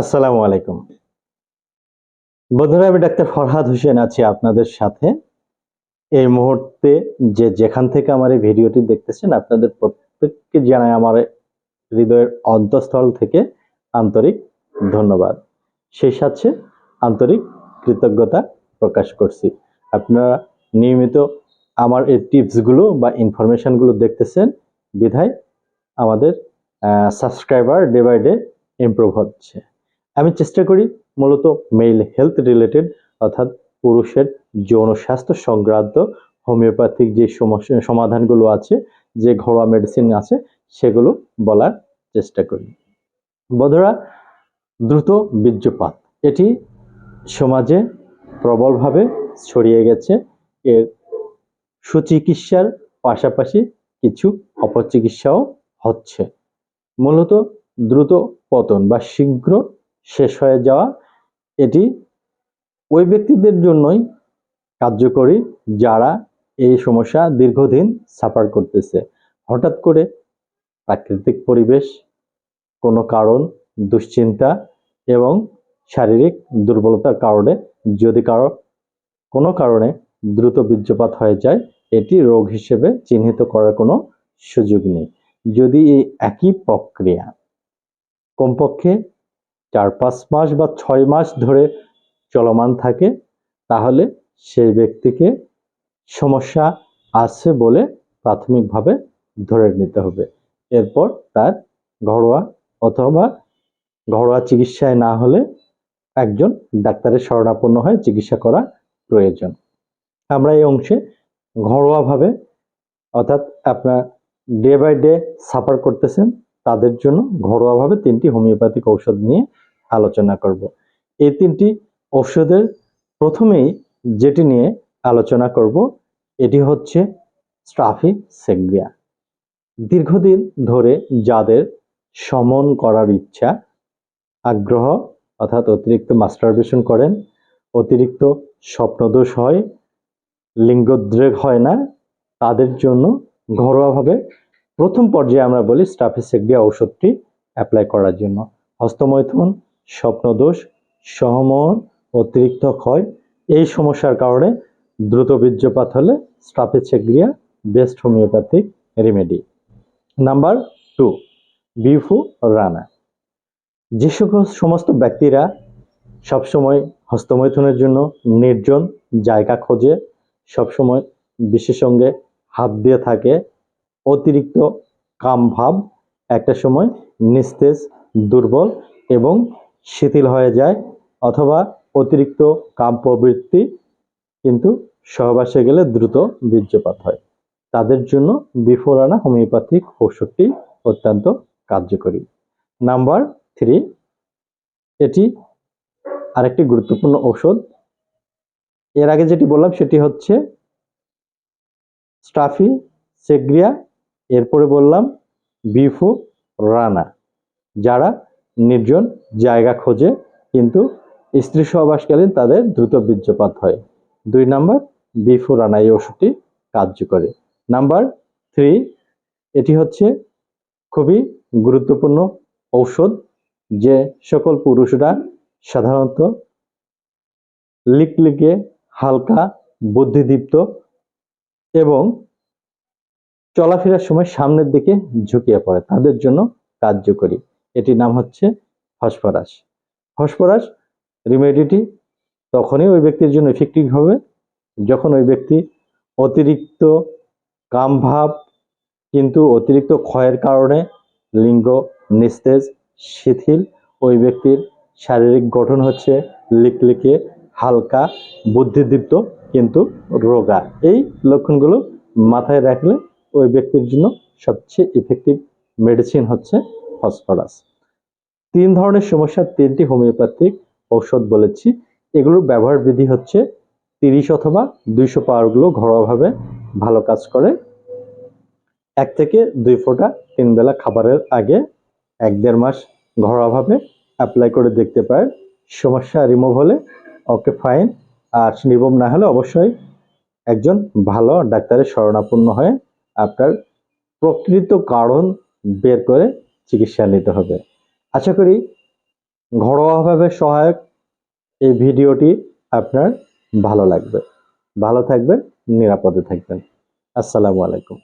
আসসালামু আলাইকুম। বন্ধুরা, আমি ডাক্তার ফরহাদ হোসেন আছি আপনাদের সাথে। এই মুহূর্তে যে যেখান থেকে আমার এই ভিডিওটি দেখতেছেন, আপনাদের প্রত্যেককে জানাই আমার হৃদয়ের অন্তঃস্থল থেকে আন্তরিক ধন্যবাদ। সেই সাথে আন্তরিক কৃতজ্ঞতা প্রকাশ করছি। আপনারা নিয়মিত আমার এই টিপসগুলো বা ইনফরমেশনগুলো দেখতেছেন, বিধায় আমাদের subscriber day by day improve হচ্ছে। আমি চেষ্টা করি মূলত মেল হেলথ রিলেটেড অর্থাৎ পুরুষের যৌন স্বাস্থ্য সংক্রান্ত হোমিওপ্যাথিক যে সমস্যা সমাধানগুলো আছে, যে ঘরোয়া মেডিসিন আছে, সেগুলো বলার চেষ্টা করি। বন্ধুরা, দ্রুত বীর্যপাত। এটি সমাজে প্রবলভাবে ছড়িয়ে গেছে। এর সুচিকিৎসার পাশাপাশি কিছু অপচিকিৎসাও হচ্ছে। মূলত দ্রুত পতন বা শীঘ্র শেষ হয়ে যাওয়া, এটি ওই ব্যক্তিদের জন্যই কার্যকরী যারা এই সমস্যা দীর্ঘদিন সাফার করতেছে। হঠাৎ করে প্রাকৃতিক পরিবেশ, কোনো কারণ, দুশ্চিন্তা এবং শারীরিক দুর্বলতার কারণে যদি কারও কোনো কারণে দ্রুত বীর্যপাত হয়ে যায়, এটি রোগ হিসেবে চিহ্নিত করার কোনো সুযোগ নেই। যদি এই একই প্রক্রিয়া কমপক্ষে চার, পাঁচ মাস বা ছয় মাস ধরে চলমান থাকে, তাহলে সেই ব্যক্তিকে সমস্যা আছে বলে প্রাথমিকভাবে ধরে নিতে হবে। এরপর তার ঘরোয়া অথবা ঘরোয়া চিকিৎসায় না হলে একজন ডাক্তারের শরণাপন্ন হয়ে চিকিৎসা করা প্রয়োজন। আমরা এই অংশে ঘরোয়াভাবে অর্থাৎ আপনার ডে বাই ডে সাফার করতেছেন তাদের জন্য ঘরোয়াভাবে তিনটি হোমিওপ্যাথিক ঔষধ নিয়ে আলোচনা করব। এই তিনটি ঔষধের প্রথমেই যেটি নিয়ে আলোচনা করব, এটি হচ্ছে স্ট্রাফি সেগ্রিয়া দীর্ঘদিন ধরে যাদের সমন করার ইচ্ছা, আগ্রহ অর্থাৎ অতিরিক্ত মাস্টারবেশন করেন, অতিরিক্ত স্বপ্নদোষ হয় লিঙ্গোদ্রেগ হয় না, তাদের জন্য ঘরোয়াভাবে প্রথম পর্যায়ে আমরা বলি স্টাফিসেগ্রিয়া ঔষধটি অ্যাপ্লাই করার জন্য। হস্তমৈথুন, স্বপ্নদোষ, সহমোহন, অতিরিক্ত ক্ষয়, এই সমস্যার কারণে দ্রুত বীর্যপাত হলে staphysagria best homeopathic remedy. Number two বিফু রানা। যে সমস্ত ব্যক্তিরা সবসময় হস্তমৈথুনের জন্য নির্জন জায়গা খোঁজে, সবসময় বিশেষ সঙ্গে হাত দিয়ে থাকে অতিরিক্ত কাম ভাব একটা সময় নিস্তেজ, দুর্বল এবং শিথিল হয়ে যায় অথবা অতিরিক্ত কাম প্রবৃত্তি কিন্তু সহবাসে গেলে দ্রুত বীর্যপাত হয়। তাদের জন্য বিফোরানা হোমিওপ্যাথিক ঔষধটি অত্যন্ত কার্যকরী। নাম্বার থ্রি, এটি আরেকটি গুরুত্বপূর্ণ ঔষধ। এর আগে যেটি বললাম সেটি হচ্ছে স্টাফি সেগ্রিয়া এরপরে বললাম, বিফু, রানা, যারা নির্জন জায়গা খোঁজে, কিন্তু স্ত্রী সহবাসকালীন তাদের দ্রুত বীর্যপাত হয়। দুই নাম্বার, বিফু, রানা, এই ওষুধটি কার্যকরী। নাম্বার থ্রি, এটি হচ্ছে খুবই গুরুত্বপূর্ণ ঔষধ যে সকল পুরুষরা সাধারণত লিকলিকে হালকা, বুদ্ধিদীপ্ত এবং চলাফেরার সময় সামনের দিকে ঝুঁকিয়ে পড়ে, তাদের জন্য কার্যকরী। এটির নাম হচ্ছে ফসফরাস। ফসফরাস রিমেডিটি তখনই ওই ব্যক্তির জন্য এফেক্টিভ হবে যখন ওই ব্যক্তি অতিরিক্ত কামভাব কিন্তু অতিরিক্ত ক্ষয়ের কারণে লিঙ্গ, নিস্তেজ, শিথিল, ওই ব্যক্তির শারীরিক গঠন হচ্ছে লিকলিকে হালকা, বুদ্ধিদীপ্ত কিন্তু রোগা। এই লক্ষণগুলো মাথায় রাখলে ওই ব্যক্তির জন্য সবচেয়ে ইফেক্টিভ মেডিসিন হচ্ছে ফসফরাস তিন ধরনের সমস্যা, তিনটি হোমিওপ্যাথিক ঔষধ বলেছি। এগুলোর ব্যবহার বিধি হচ্ছে তিরিশ অথবা দুইশো পাওয়ারগুলো ঘরোয়াভাবে ভালো কাজ করে। এক থেকে দুই ফোঁটা তিন বেলা খাবারের আগে এক দেড় মাস ঘরোয়াভাবে অ্যাপ্লাই করে দেখতে পারেন। সমস্যা রিমুভ হলে ওকে ফাইন আর রিমুভ না হলে অবশ্যই একজন ভালো ডাক্তারের শরণাপন্ন হয়ে আপনার প্রকৃত কারণ বের করে চিকিৎসা নিতে হবে। আশা করি ঘরোয়াভাবে সহায়ক এই ভিডিওটি আপনার ভালো লাগবে। ভালো থাকবেন, নিরাপদে থাকবেন। আসসালামু আলাইকুম।